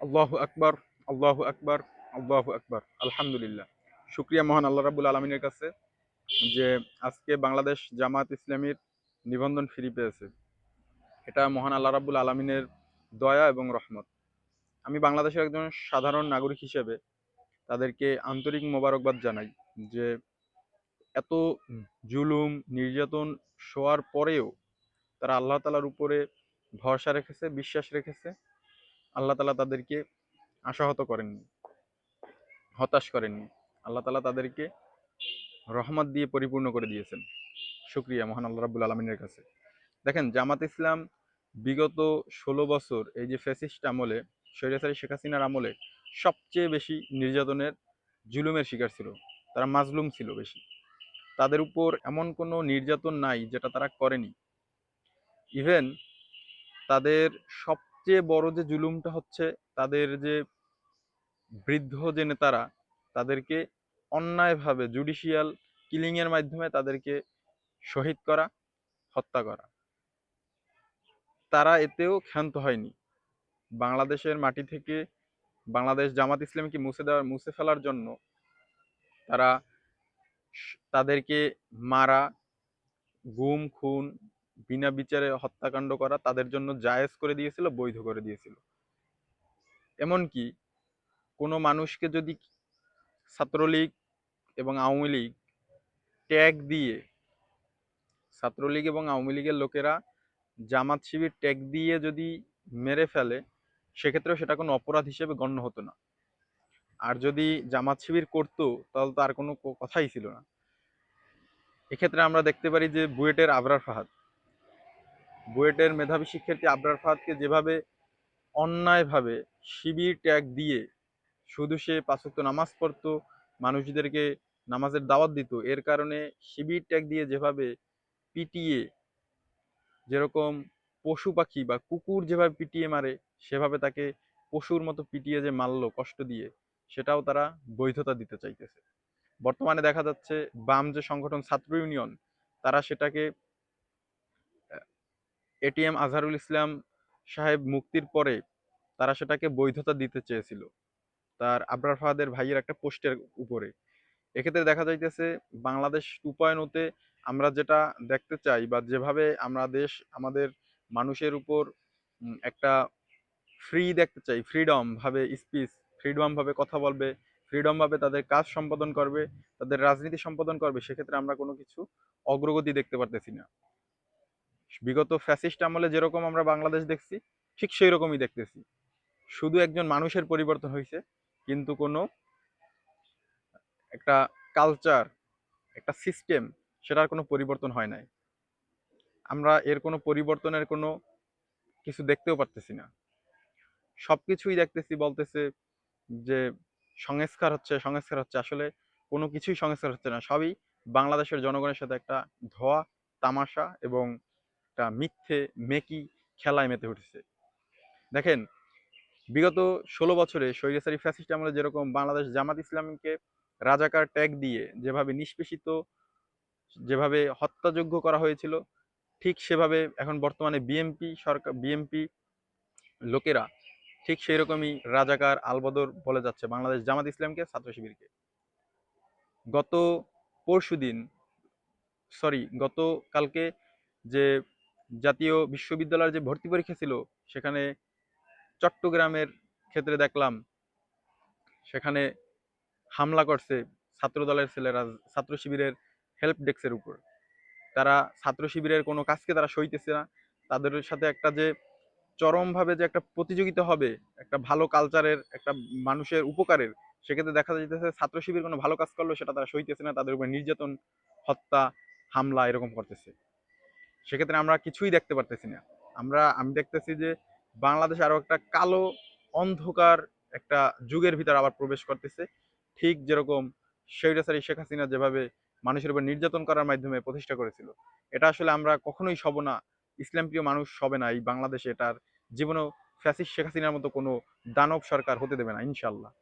আল্লাহু আকবর আল্লাহু আকবর, আল্লাহু আকবার। আলহামদুলিল্লাহ। শুক্রিয়া মহান আল্লাহ রাবুল আলমিনের কাছে যে আজকে বাংলাদেশ জামাত ইসলামীর নিবন্ধন ফিরি পেয়েছে। এটা মহান আল্লাহ রাবুল আলমিনের দয়া এবং রহমত। আমি বাংলাদেশের একজন সাধারণ নাগরিক হিসেবে তাদেরকে আন্তরিক মোবারকবাদ জানাই যে এত জুলুম, নির্যাতন শোয়ার পরেও তারা আল্লাহ তালার উপরে ভরসা রেখেছে, বিশ্বাস রেখেছে আল্লাহ তালা তাদেরকে আশাহত করেননি, হতাশ করেননি। আল্লাহ তালা তাদেরকে রহমত দিয়ে পরিপূর্ণ করে দিয়েছেন। শুক্রিয়া মহান আল্লাহ রাবুল আলমিনের কাছে। দেখেন, জামাত ইসলাম বিগত ষোলো বছর এই যে ফ্যাসিস্ট আমলে সৈরাসারি শেখ হাসিনার আমলে সবচেয়ে বেশি নির্যাতনের জুলুমের শিকার ছিল। তারা মাজলুম ছিল বেশি। তাদের উপর এমন কোনো নির্যাতন নাই যেটা তারা করেনি। ইভেন তাদের সবচেয়ে বড় যে জুলুমটা হচ্ছে তাদের যে বৃদ্ধ যে নেতারা, তাদেরকে অন্যায়ভাবে জুডিশিয়াল কিলিংয়ের মাধ্যমে তাদেরকে শহীদ করা, হত্যা করা। তারা এতেও ক্ষান্ত হয়নি। বাংলাদেশের মাটি থেকে বাংলাদেশ জামাত ইসলামকে মুছে দেওয়ার, মুছে ফেলার জন্য তারা তাদেরকে মারা, গুম, খুন বিনা বিচারে হত্যাকাণ্ড করা তাদের জন্য জায়েজ করে দিয়েছিল, বৈধ করে দিয়েছিল। এমনকি কোনো মানুষকে যদি ছাত্রলীগ এবং আওয়ামী লীগ ট্যাগ দিয়ে, ছাত্রলীগ এবং আওয়ামী লীগের লোকেরা জামাত শিবির ট্যাগ দিয়ে যদি মেরে ফেলে, সেক্ষেত্রেও সেটা কোনো অপরাধ হিসেবে গণ্য হতো না। আর যদি জামাত শিবির করতো, তাহলে তো আর কোনো কথাই ছিল না। এক্ষেত্রে আমরা দেখতে পারি যে বুয়েটের আবরার ফাহাদ বুয়েটের মেধাবী শিক্ষার্থী আবরার ফাহাদকে যেভাবে অন্যায়ভাবে শিবির ট্যাগ দিয়ে শুধু সে পাঁচক্ত নামাজ পড়তো, মানুষদেরকে নামাজের দাওয়াত দিত, এর কারণে শিবির ট্যাগ দিয়ে যেভাবে পিটিয়ে যেরকম পশু পাখি বা কুকুর যেভাবে পিটিয়ে মারে, সেভাবে তাকে পশুর মতো পিটিয়ে যে মারলো, কষ্ট দিয়ে, সেটাও তারা বৈধতা দিতে চাইতেছে। বর্তমানে দেখা যাচ্ছে বাম যে সংগঠন ছাত্র ইউনিয়ন, তারা সেটাকে এটিএম আজহারুল ইসলাম সাহেব মুক্তির পরে তারা সেটাকে বৈধতা দিতে চেয়েছিল। তার আবরার ফাহাদের ভাইয়ের একটা পোস্টের উপরে। এক্ষেত্রে দেখা যাইতেছে বাংলাদেশ টু আমরা যেটা দেখতে চাই বা যেভাবে আমরা দেশ, আমাদের মানুষের উপর একটা ফ্রি দেখতে চাই ফ্রিডম ভাবে স্পিচ ফ্রিডম ভাবে কথা বলবে ফ্রিডম ভাবে তাদের কাজ সম্পাদন করবে, তাদের রাজনীতি সম্পাদন করবে, সেক্ষেত্রে আমরা কোনো কিছু অগ্রগতি দেখতে পারতেছি না। বিগত ফ্যাসিস্ট আমলে যেরকম আমরা বাংলাদেশ দেখছি, ঠিক সেই রকমই দেখতেছি। শুধু একজন মানুষের পরিবর্তন হয়েছে কিন্তু কোনো একটা কালচার একটা সিস্টেম সেটার কোনো পরিবর্তন হয় নাই। আমরা এর কোনো পরিবর্তনের কোনো কিছু দেখতেও পারতেছি না। সব কিছুই দেখতেছি বলতেছে যে সংস্কার হচ্ছে সংস্কার হচ্ছে। আসলে কোনো কিছুই সংস্কার হচ্ছে না। সবই বাংলাদেশের জনগণের সাথে একটা ধোয়া, তামাশা এবং একটা মিথ্যে, মেকি খেলায় মেতে উঠেছে। দেখেন, বিগত ষোলো বছরে স্বৈরাচারী ফ্যাসিস্ট আমলে যেরকম বাংলাদেশ জামাত ইসলামীকে রাজাকার ট্যাগ দিয়ে যেভাবে নিষ্পেষিত, যেভাবে হত্যাযোগ্য করা হয়েছিল, ঠিক সেভাবে এখন বর্তমানে বিএমপি সরকার বিএমপি লোকেরা ঠিক সেই রকমই রাজাকার আলবদর বলে যাচ্ছে বাংলাদেশ জামাত ইসলামকে, ছাত্র শিবিরকে। গত পরশু দিন সরি গত কালকে যে জাতীয় বিশ্ববিদ্যালয়ের যে ভর্তি পরীক্ষা ছিল, সেখানে চট্টগ্রামের ক্ষেত্রে দেখলাম, সেখানে হামলা করছে ছাত্র দলের ছেলেরা, ছাত্র শিবিরের হেল্প ডেস্কের উপর। তারা ছাত্র শিবিরের কোনো কাজকে তারা সইতেছে না। তাদের সাথে একটা যে চরমভাবে যে একটা প্রতিযোগিতা হবে, একটা ভালো কালচারের একটা মানুষের উপকারের, সেক্ষেত্রে দেখা যাইতেছে ছাত্র শিবির কোনো ভালো কাজ করল সেটা তারা সইতেছে না, তাদের উপর নির্যাতন, হত্যা, হামলা এরকম করতেছে। সেক্ষেত্রে আমরা কিছুই দেখতে পারতেছি না। আমরা, আমি দেখতেছি যে বাংলাদেশ আরও একটা কালো অন্ধকার একটা যুগের ভিতর আবার প্রবেশ করতেছে। ঠিক যেরকম স্বৈরাচারী শেখ হাসিনা যেভাবে মানুষের উপর নির্যাতন করার মাধ্যমে প্রতিষ্ঠা করেছিল, এটা আসলে আমরা কখনোই সব না। ইসলাম প্রিয় মানুষ হবে না, এই বাংলাদেশে এটার জীবনেও ফ্যাসিস শেখ হাসিনার মতো কোনো দানব সরকার হতে দেবে না ইনশাল্লাহ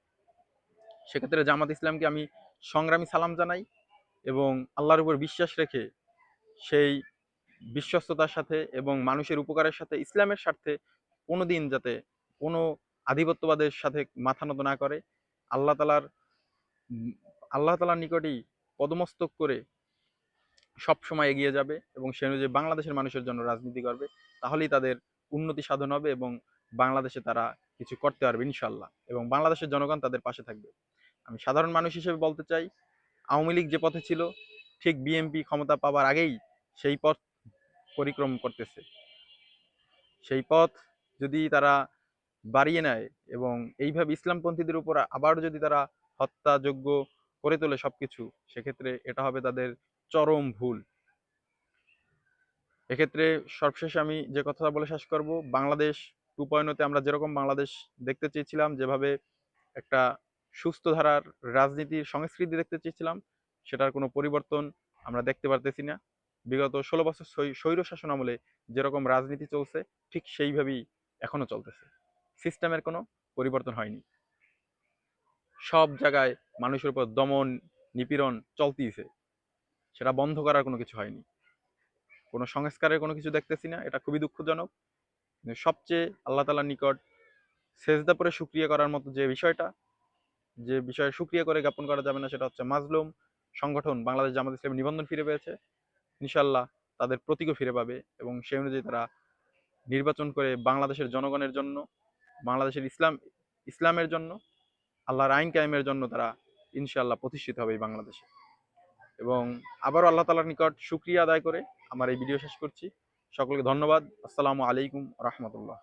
সেক্ষেত্রে জামাত ইসলামকে আমি সংগ্রামী সালাম জানাই এবং আল্লাহর উপর বিশ্বাস রেখে সেই বিশ্বস্ততার সাথে এবং মানুষের উপকারের সাথে ইসলামের স্বার্থে কোনো দিন যাতে কোনো আধিপত্যবাদের সাথে মাথা নত না করে, আল্লাহ তালার আল্লাহ তালার নিকটেই পদমস্তক করে সব সময় এগিয়ে যাবে এবং সে অনুযায়ী বাংলাদেশের মানুষের জন্য রাজনীতি করবে, তাহলেই তাদের উন্নতি সাধন হবে এবং বাংলাদেশে তারা কিছু করতে পারবে ইনশাল্লাহ এবং বাংলাদেশের জনগণ তাদের পাশে থাকবে। আমি সাধারণ মানুষ হিসেবে বলতে চাই, আওয়ামী লীগ যে পথে ছিল, ঠিক বিএনপি ক্ষমতা পাবার আগেই সেই পথ পরিক্রম করতেছে। সেই পথ যদি তারা বাড়িয়ে নেয় এবং এইভাবে ইসলামপন্থীদের উপর আবার যদি তারা হত্যাযোগ্য করে তোলে সবকিছু, সেক্ষেত্রে এটা হবে তাদের চরম ভুল। এক্ষেত্রে সর্বশেষে আমি যে কথাটা বলে শেষ করব, বাংলাদেশ টু পয়েন্টতে আমরা যেরকম বাংলাদেশ দেখতে চেয়েছিলাম, যেভাবে একটা সুস্থ ধারার রাজনীতির সংস্কৃতি দেখতে চেয়েছিলাম, সেটার কোনো পরিবর্তন আমরা দেখতে পারতেছি না। বিগত ষোলো বছর স্বৈ- স্বৈর শাসন আমলে যেরকম রাজনীতি চলছে, ঠিক সেইভাবেই এখনও চলতেছে। সিস্টেমের কোনো পরিবর্তন হয়নি। সব জায়গায় মানুষের উপর দমন, নিপীড়ন চলতিছে। সেটা বন্ধ করার কোনো কিছু হয়নি। কোনো সংস্কারের কোনো কিছু দেখতেছি না, এটা খুবই দুঃখজনক। সবচেয়ে আল্লাহ তালার নিকট সেজদা পরে সুক্রিয়া করার মতো যে বিষয়টা, যে বিষয়ে সুক্রিয়া করে জ্ঞাপন করা যাবে না, সেটা হচ্ছে মাজলুম সংগঠন বাংলাদেশ জামাত ইসলামের নিবন্ধন ফিরে পেয়েছে। ইনশাল্লাহ তাদের প্রতীকও ফিরে পাবে এবং সেই অনুযায়ী তারা নির্বাচন করে বাংলাদেশের জনগণের জন্য, বাংলাদেশের ইসলাম, ইসলামের জন্য, আল্লাহর আইন কায়েমের জন্য তারা ইনশাল্লাহ প্রতিষ্ঠিত হবে এই বাংলাদেশে। এবং আবারও আল্লাহ তালার নিকট সুক্রিয়া আদায় করে আমার এই ভিডিও শেষ করছি। সকলকে ধন্যবাদ। আসসালামু আলাইকুম রহমতুল্লাহ।